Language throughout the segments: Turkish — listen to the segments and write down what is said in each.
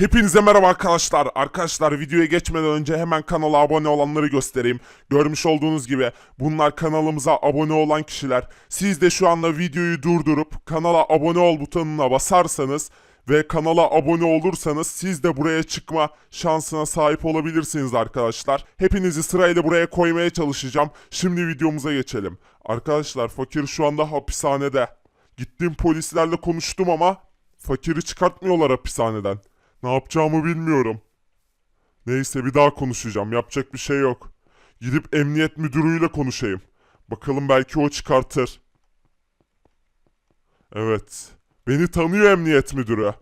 Hepinize merhaba arkadaşlar. Arkadaşlar videoya geçmeden önce hemen kanala abone olanları göstereyim. Görmüş olduğunuz gibi bunlar kanalımıza abone olan kişiler. Siz de şu anda videoyu durdurup kanala abone ol butonuna basarsanız ve kanala abone olursanız siz de buraya çıkma şansına sahip olabilirsiniz arkadaşlar. Hepinizi sırayla buraya koymaya çalışacağım. Şimdi videomuza geçelim. Arkadaşlar fakir şu anda hapishanede. Gittim polislerle konuştum ama fakiri çıkartmıyorlar hapishaneden. Ne yapacağımı bilmiyorum. Neyse bir daha konuşacağım. Yapacak bir şey yok. Gidip emniyet müdürüyle konuşayım. Bakalım belki o çıkartır. Evet. Beni tanıyor emniyet müdürü.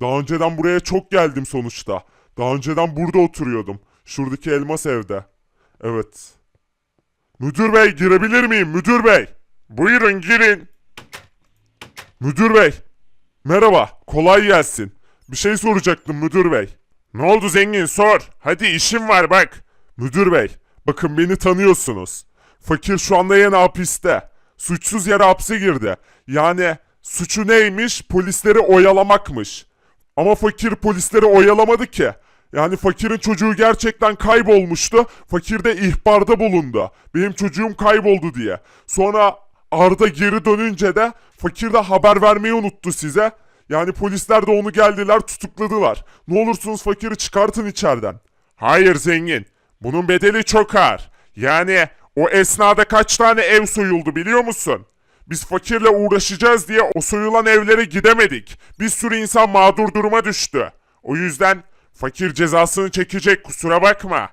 Daha önceden buraya çok geldim sonuçta. Daha önceden burada oturuyordum. Şuradaki elmas evde. Evet. Müdür bey girebilir miyim müdür bey? Buyurun girin. Müdür bey. Merhaba, kolay gelsin. Bir şey soracaktım müdür bey. Ne oldu zengin sor. Hadi işim var bak. Müdür bey, bakın beni tanıyorsunuz. Fakir şu anda yine hapiste. Suçsuz yere hapse girdi. Yani suçu neymiş? Polisleri oyalamakmış. Ama fakir polisleri oyalamadı ki. Yani fakirin çocuğu gerçekten kaybolmuştu. Fakir de ihbarda bulundu. Benim çocuğum kayboldu diye. Sonra Arda geri dönünce de fakir de haber vermeyi unuttu size. Yani polisler de onu geldiler tutukladılar. Ne olursunuz fakiri çıkartın içeriden. Hayır zengin. Bunun bedeli çok ağır. Yani o esnada kaç tane ev soyuldu biliyor musun? Biz fakirle uğraşacağız diye o soyulan evlere gidemedik. Bir sürü insan mağdur duruma düştü. O yüzden fakir cezasını çekecek kusura bakma.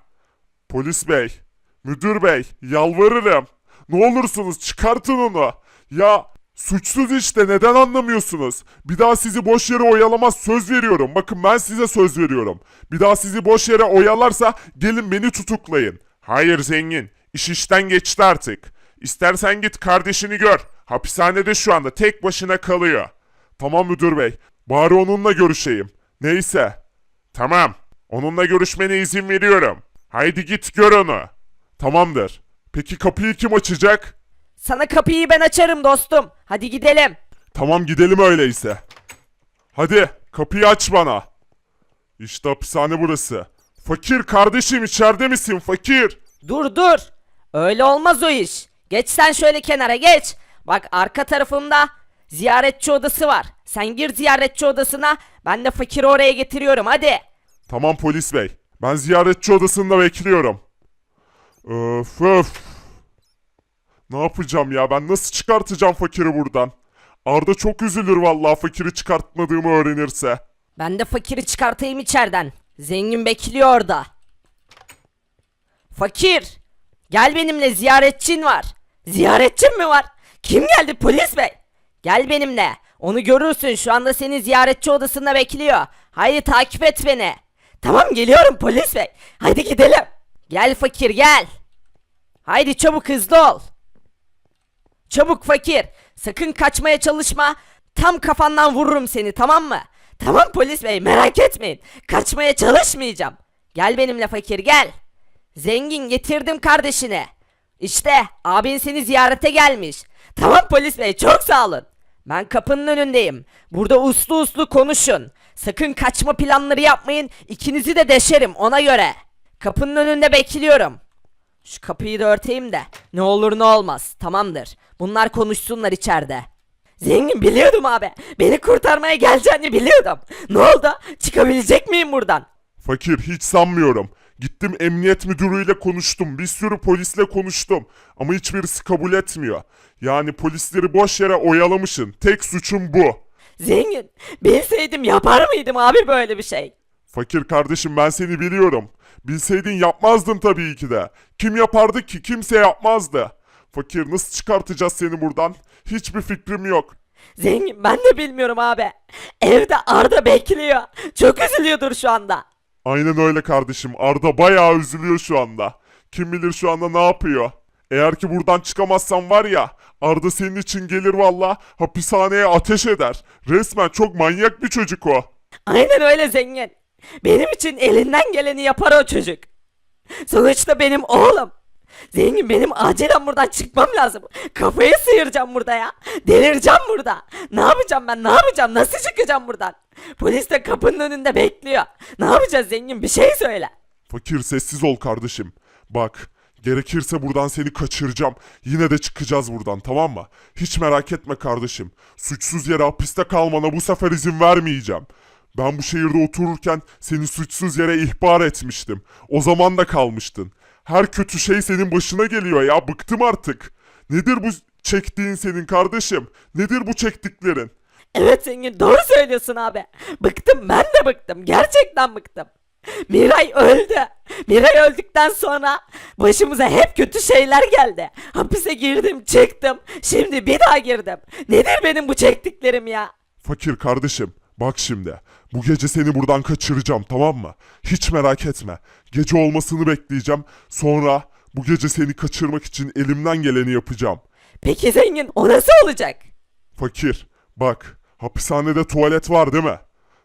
Polis bey, müdür bey yalvarırım. Ne olursunuz çıkartın onu. Ya suçsuz işte neden anlamıyorsunuz? Bir daha sizi boş yere oyalamaz söz veriyorum. Bakın ben size söz veriyorum. Bir daha sizi boş yere oyalarsa gelin beni tutuklayın. Hayır zengin iş işten geçti artık. İstersen git kardeşini gör. Hapishanede şu anda tek başına kalıyor. Tamam müdür bey. Bari onunla görüşeyim. Neyse. Tamam. Onunla görüşmene izin veriyorum. Haydi git gör onu. Tamamdır. Peki kapıyı kim açacak? Sana kapıyı ben açarım dostum. Hadi gidelim. Tamam gidelim öyleyse. Hadi kapıyı aç bana. İşte hapishane burası. Fakir kardeşim içeride misin fakir? Dur dur. Öyle olmaz o iş. Geç sen şöyle kenara geç. Bak arka tarafımda ziyaretçi odası var. Sen gir ziyaretçi odasına. Ben de fakiri oraya getiriyorum hadi. Tamam polis bey. Ben ziyaretçi odasında bekliyorum. Öf öf. Ne yapacağım ya ben nasıl çıkartacağım fakiri buradan? Arda çok üzülür vallahi fakiri çıkartmadığımı öğrenirse. Ben de fakiri çıkartayım içeriden. Zengin bekliyor orada. Fakir. Gel benimle ziyaretçin var. Ziyaretçin mi var? Kim geldi polis bey? Gel benimle. Onu görürsün şu anda seni ziyaretçi odasında bekliyor. Haydi takip et beni. Tamam geliyorum polis bey. Haydi gidelim. Gel fakir gel. Haydi çabuk hızlı ol. Çabuk fakir. Sakın kaçmaya çalışma. Tam kafandan vururum seni tamam mı? Tamam polis bey merak etmeyin. Kaçmaya çalışmayacağım. Gel benimle fakir gel. Zengin getirdim kardeşini. İşte abin seni ziyarete gelmiş. Tamam polis bey çok sağ olun. Ben kapının önündeyim. Burada uslu uslu konuşun. Sakın kaçma planları yapmayın. İkinizi de deşerim ona göre. Kapının önünde bekliyorum. Şu kapıyı da örteyim de. Ne olur ne olmaz. Tamamdır. Bunlar konuşsunlar içeride. Zengin biliyordum abi. Beni kurtarmaya geleceğini biliyordum. Ne oldu? Çıkabilecek miyim buradan? Fakir hiç sanmıyorum. Gittim emniyet müdürüyle konuştum. Bir sürü polisle konuştum. Ama hiçbirisi kabul etmiyor. Yani polisleri boş yere oyalamışsın. Tek suçum bu. Zengin, bilseydim yapar mıydım abi böyle bir şey? Fakir kardeşim ben seni biliyorum. Bilseydin yapmazdın tabii ki de. Kim yapardı ki? Kimse yapmazdı. Fakir nasıl çıkartacağız seni buradan? Hiçbir fikrim yok. Zengin ben de bilmiyorum abi. Evde Arda bekliyor. Çok üzülüyordur şu anda. Aynen öyle kardeşim. Arda bayağı üzülüyor şu anda. Kim bilir şu anda ne yapıyor. Eğer ki buradan çıkamazsan var ya Arda senin için gelir valla hapishaneye ateş eder. Resmen çok manyak bir çocuk o. Aynen öyle zengin. Benim için elinden geleni yapar o çocuk. Sonuçta benim oğlum. Zengin benim acilen buradan çıkmam lazım. Kafayı sıyıracağım burada ya. Delireceğim burada. Ne yapacağım ben ne yapacağım nasıl çıkacağım buradan? Polis de kapının önünde bekliyor. Ne yapacağız zengin bir şey söyle. Fakir sessiz ol kardeşim. Bak gerekirse buradan seni kaçıracağım. Yine de çıkacağız buradan tamam mı? Hiç merak etme kardeşim. Suçsuz yere hapiste kalmana bu sefer izin vermeyeceğim. Ben bu şehirde otururken seni suçsuz yere ihbar etmiştim. O zaman da kalmıştın. Her kötü şey senin başına geliyor ya bıktım artık. Nedir bu çektiğin senin kardeşim? Nedir bu çektiklerin? Evet zengin doğru söylüyorsun abi. Bıktım ben de bıktım. Gerçekten bıktım. Miray öldü. Miray öldükten sonra başımıza hep kötü şeyler geldi. Hapise girdim çıktım. Şimdi bir daha girdim. Nedir benim bu çektiklerim ya? Fakir kardeşim, bak şimdi. Bu gece seni buradan kaçıracağım tamam mı? Hiç merak etme. Gece olmasını bekleyeceğim. Sonra bu gece seni kaçırmak için elimden geleni yapacağım. Peki zengin o nasıl olacak? Fakir, bak. Hapishanede tuvalet var değil mi?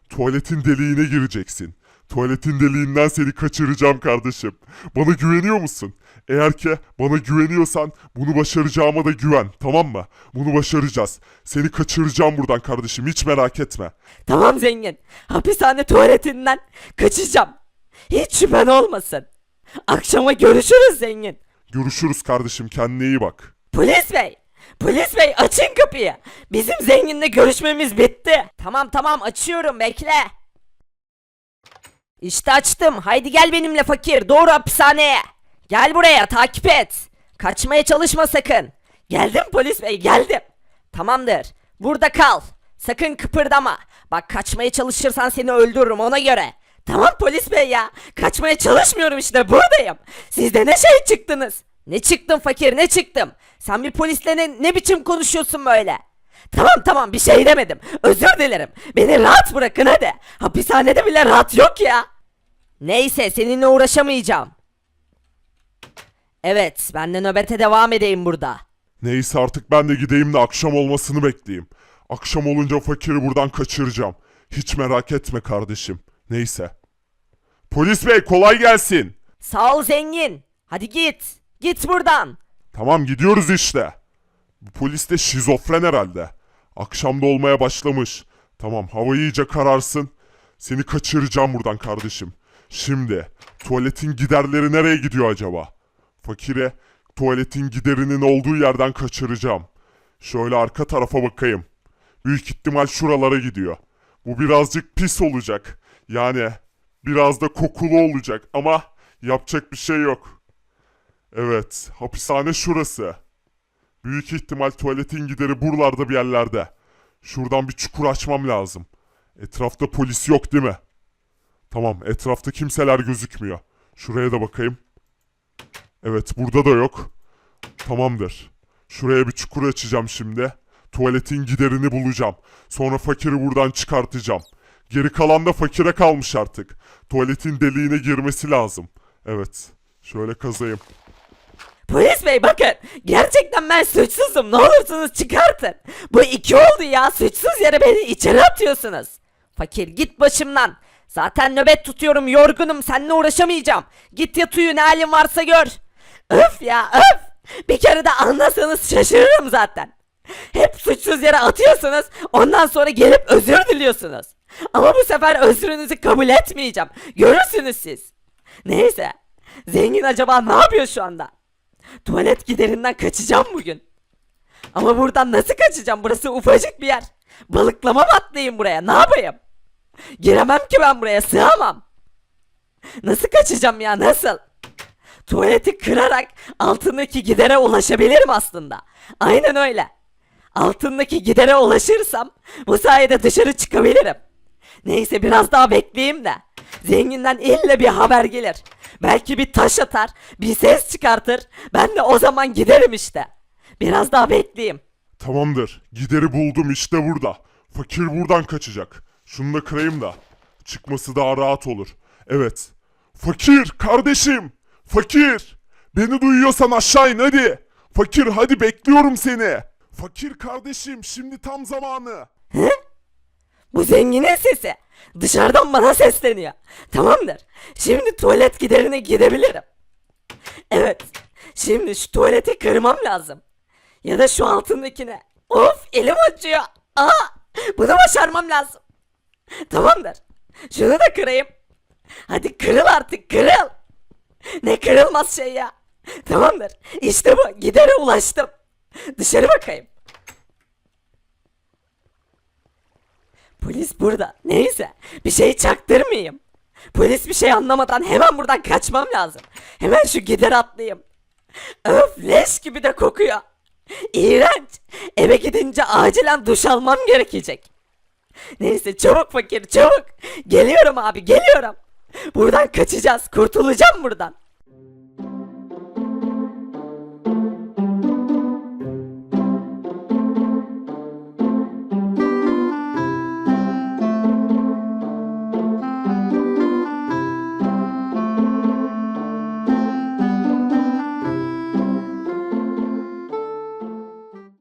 Tuvaletin deliğine gireceksin. Tuvaletin deliğinden seni kaçıracağım kardeşim. Bana güveniyor musun? Eğer ki bana güveniyorsan bunu başaracağıma da güven, tamam mı? Bunu başaracağız. Seni kaçıracağım buradan kardeşim, hiç merak etme. Tamam zengin. Hapishane tuvaletinden kaçacağım. Hiç şüphen olmasın. Akşama görüşürüz zengin. Görüşürüz kardeşim, kendine iyi bak. Polis bey! Polis bey açın kapıyı. Bizim zenginle görüşmemiz bitti. Tamam tamam açıyorum bekle. İşte açtım. Haydi gel benimle fakir. Doğru hapishaneye. Gel buraya takip et. Kaçmaya çalışma sakın. Geldim polis bey geldim. Tamamdır. Burada kal. Sakın kıpırdama. Bak kaçmaya çalışırsan seni öldürürüm ona göre. Tamam polis bey ya. Kaçmaya çalışmıyorum işte buradayım. Siz de ne şey çıktınız. Ne çıktın fakir ne çıktım. Sen bir polisle ne, ne biçim konuşuyorsun böyle. Tamam tamam bir şey demedim. Özür dilerim. Beni rahat bırakın hadi. Hapishanede bile rahat yok ya. Neyse seninle uğraşamayacağım. Evet ben de nöbete devam edeyim burada. Neyse artık ben de gideyim de akşam olmasını bekleyeyim. Akşam olunca fakiri buradan kaçıracağım. Hiç merak etme kardeşim. Neyse. Polis bey kolay gelsin. Sağ ol zengin. Hadi git. Git buradan. Tamam gidiyoruz işte. Bu polis de şizofren herhalde. Akşamda olmaya başlamış. Tamam hava iyice kararsın. Seni kaçıracağım buradan kardeşim. Şimdi tuvaletin giderleri nereye gidiyor acaba? Fakire tuvaletin giderinin olduğu yerden kaçıracağım. Şöyle arka tarafa bakayım. Büyük ihtimal şuralara gidiyor. Bu birazcık pis olacak. Yani biraz da kokulu olacak ama yapacak bir şey yok. Evet, hapishane şurası. Büyük ihtimal tuvaletin gideri buralarda bir yerlerde. Şuradan bir çukur açmam lazım. Etrafta polis yok değil mi? Tamam, etrafta kimseler gözükmüyor. Şuraya da bakayım. Evet, burada da yok. Tamamdır. Şuraya bir çukur açacağım şimdi. Tuvaletin giderini bulacağım. Sonra fakiri buradan çıkartacağım. Geri kalan da fakire kalmış artık. Tuvaletin deliğine girmesi lazım. Evet. Şöyle kazayım. Polis bey bakın. Gerçekten ben suçsuzum. Ne olursunuz çıkartın. Bu iki oldu ya. Suçsuz yere beni içeri atıyorsunuz. Fakir git başımdan. Zaten nöbet tutuyorum yorgunum. Seninle uğraşamayacağım. Git yat uyu ne halin varsa gör. Öf ya öf. Bir kere de anlasanız şaşırırım zaten. Hep suçsuz yere atıyorsunuz. Ondan sonra gelip özür diliyorsunuz. Ama bu sefer özrünüzü kabul etmeyeceğim. Görürsünüz siz. Neyse. Zengin acaba ne yapıyor şu anda? Tuvalet giderinden kaçacağım bugün. Ama buradan nasıl kaçacağım? Burası ufacık bir yer. Balıklama mı atlayayım buraya? Ne yapayım? Giremem ki ben buraya sığamam. Nasıl kaçacağım ya nasıl? Tuvaleti kırarak altındaki gidere ulaşabilirim aslında. Aynen öyle. Altındaki gidere ulaşırsam bu sayede dışarı çıkabilirim. Neyse biraz daha bekleyeyim de. Zenginden ille bir haber gelir. Belki bir taş atar, bir ses çıkartır. Ben de o zaman giderim işte. Biraz daha bekleyeyim. Tamamdır. Gideri buldum işte burada. Fakir buradan kaçacak. Şunu da kırayım da. Çıkması daha rahat olur. Evet. Fakir kardeşim. Fakir. Beni duyuyorsan aşağı in hadi. Fakir hadi bekliyorum seni. Fakir kardeşim şimdi tam zamanı. Bu zenginin sesi. Dışarıdan bana sesleniyor. Tamamdır. Şimdi tuvalet giderine gidebilirim. Evet. Şimdi şu tuvaleti kırmam lazım. Ya da şu altındakine. Of elim acıyor. Aa, bunu başarmam lazım. Tamamdır. Şunu da kırayım. Hadi kırıl artık kırıl. Ne kırılmaz şey ya. Tamamdır. İşte bu. Gidere ulaştım. Dışarı bakayım. Polis burada. Neyse. Bir şey çaktırmayayım. Polis bir şey anlamadan hemen buradan kaçmam lazım. Hemen şu gider atlayayım. Öf leş gibi de kokuyor. İğrenç. Eve gidince acilen duş almam gerekecek. Neyse çabuk fakir çabuk. Geliyorum abi geliyorum. Buradan kaçacağız kurtulacağım buradan.